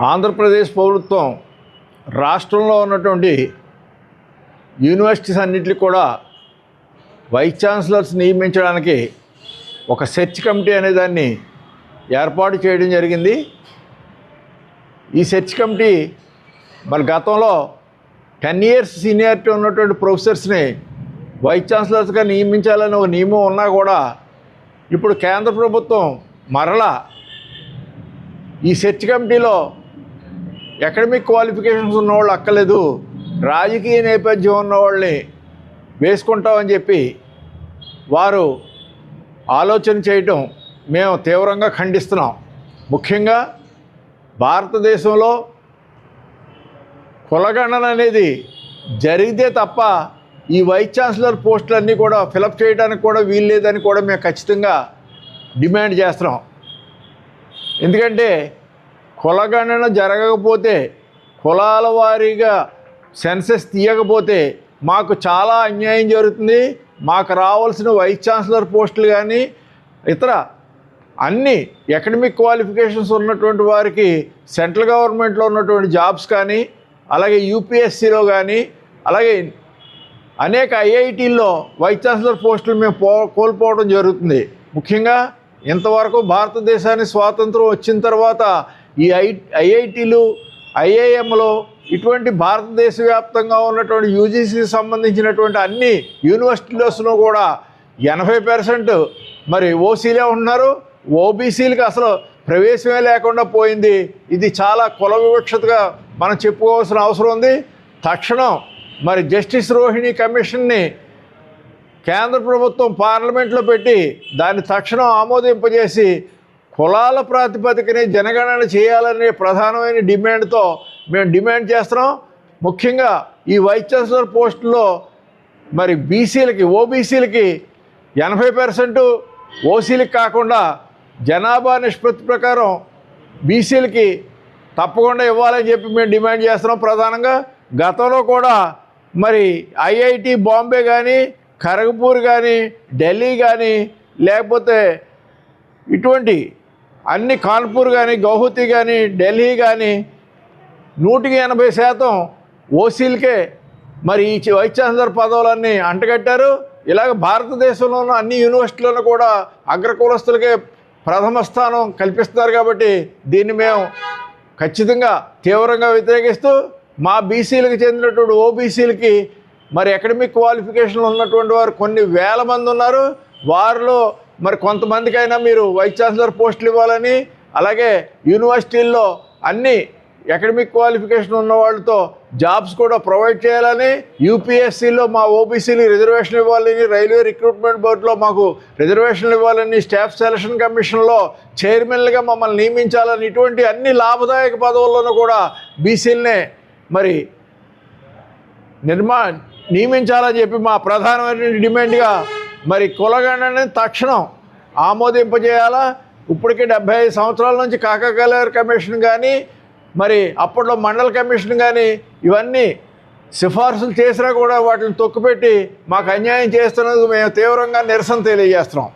ఆంధ్రప్రదేశ్ ప్రభుత్వం రాష్ట్రంలో ఉన్నటువంటి యూనివర్సిటీస్ అన్నింటికి కూడా వైస్ ఛాన్సలర్స్ నియమించడానికి ఒక సెర్చ్ కమిటీ అనే దాన్ని ఏర్పాటు చేయడం జరిగింది. ఈ సెర్చ్ కమిటీ మరి గతంలో టెన్ ఇయర్స్ సీనియారిటీ ఉన్నటువంటి ప్రొఫెసర్స్ని వైస్ ఛాన్సలర్స్గా నియమించాలని ఒక నియమం ఉన్నా కూడా ఇప్పుడు కేంద్ర ప్రభుత్వం మరలా ఈ సెర్చ్ కమిటీలో అకాడమిక్ క్వాలిఫికేషన్స్ ఉన్నవాళ్ళు అక్కర్లేదు. రాజకీయ నేపథ్యం ఉన్న వాళ్ళని వేసుకుంటామని చెప్పి వారు ఆలోచన చేయటం మేము తీవ్రంగా ఖండిస్తున్నాం. ముఖ్యంగా భారతదేశంలో కులగణన అనేది జరిగితే తప్ప ఈ వైస్ ఛాన్సలర్ పోస్టులన్నీ కూడా ఫిలప్ చేయడానికి కూడా వీలు లేదని కూడా మేము ఖచ్చితంగా డిమాండ్ చేస్తున్నాం. ఎందుకంటే కులగణన జరగకపోతే కులాల వారీగా సెన్సెస్ తీయకపోతే మాకు చాలా అన్యాయం జరుగుతుంది. మాకు రావాల్సిన వైస్ ఛాన్సలర్ పోస్టులు కానీ ఇతర అన్ని అకాడమిక్ క్వాలిఫికేషన్స్ ఉన్నటువంటి వారికి సెంట్రల్ గవర్నమెంట్లో ఉన్నటువంటి జాబ్స్ కానీ అలాగే యూపీఎస్సీలో కానీ అలాగే అనేక ఐఐటీల్లో వైస్ ఛాన్సలర్ పోస్టులు మేము పో కోల్పోవడం జరుగుతుంది. ముఖ్యంగా ఇంతవరకు భారతదేశానికి స్వాతంత్రం వచ్చిన తర్వాత ఈ ఐ ఐఐటీలు ఐఐఎంలో ఇటువంటి భారతదేశ వ్యాప్తంగా ఉన్నటువంటి యూజీసీకి సంబంధించినటువంటి అన్ని యూనివర్సిటీస్లో కూడా ఎనభై పర్సెంట్ మరి ఓసీలే ఉన్నారు ఓబీసీలకు అసలు ప్రవేశమే లేకుండా పోయింది. ఇది చాలా కుల వివక్షతగా మనం చెప్పుకోవాల్సిన అవసరం ఉంది. తక్షణం మరి జస్టిస్ రోహిణి కమిషన్ని కేంద్ర ప్రభుత్వం పార్లమెంట్లో పెట్టి దాన్ని తక్షణం ఆమోదింపజేసి కులాల ప్రాతిపదికనే జనగణన చేయాలనే ప్రధానమైన డిమాండ్తో మేము డిమాండ్ చేస్తున్నాం. ముఖ్యంగా ఈ వైస్ ఛాన్సలర్ పోస్టులో మరి బీసీలకి ఓబీసీలకి ఎనభై పర్సెంట్ ఓసీలకి కాకుండా జనాభా నిష్పత్తి ప్రకారం బీసీలకి తప్పకుండా ఇవ్వాలని చెప్పి మేము డిమాండ్ చేస్తున్నాం ప్రధానంగా. గతంలో కూడా మరి ఐఐటి బాంబే కానీ ఖరగ్పూర్ కానీ ఢిల్లీ కానీ లేకపోతే ఇటువంటి అన్ని కాన్పూర్ కానీ గౌహతి కానీ ఢిల్లీ కానీ నూటికి ఎనభై శాతం ఓసీలకే మరి ఈ వైస్ ఛాన్సలర్ పదవులన్నీ అంటగట్టారు. ఇలాగ భారతదేశంలోనూ అన్ని యూనివర్సిటీలను కూడా అగ్రకులస్తులకే ప్రథమ స్థానం కల్పిస్తున్నారు కాబట్టి దీన్ని మేము ఖచ్చితంగా తీవ్రంగా వ్యతిరేకిస్తూ మా బీసీలకు చెందినటువంటి ఓబీసీలకి మరి అకాడమిక్ క్వాలిఫికేషన్లు ఉన్నటువంటి వారు కొన్ని వేల మంది ఉన్నారు. వారిలో మరి కొంతమందికైనా మీరు వైస్ ఛాన్సలర్ పోస్టులు ఇవ్వాలని అలాగే యూనివర్సిటీల్లో అన్ని అకాడమిక్ క్వాలిఫికేషన్ ఉన్న వాళ్ళతో జాబ్స్ కూడా ప్రొవైడ్ చేయాలని యూపీఎస్సీలో మా ఓబీసీలు రిజర్వేషన్ ఇవ్వాలని రైల్వే రిక్రూట్మెంట్ బోర్డులో మాకు రిజర్వేషన్లు ఇవ్వాలని స్టాఫ్ సెలక్షన్ కమిషన్లో చైర్మన్లుగా మమ్మల్ని నియమించాలని ఇటువంటి అన్ని లాభదాయక పదవుల్లోనూ కూడా బీసీలనే మరి నిర్మా నియమించాలని చెప్పి మా ప్రధానమైన డిమాండ్గా మరి కులగణని తక్షణం ఆమోదింపజేయాలా? ఇప్పటికే డెబ్బై ఐదు సంవత్సరాల నుంచి కాకాకలేర్ కమిషన్ కానీ మరి అప్పట్లో మండల కమిషన్ కానీ ఇవన్నీ సిఫార్సులు చేసినా కూడా వాటిని తొక్కుపెట్టి మాకు అన్యాయం చేస్తున్నందుకు మేము తీవ్రంగా నిరసన తెలియజేస్తున్నాం.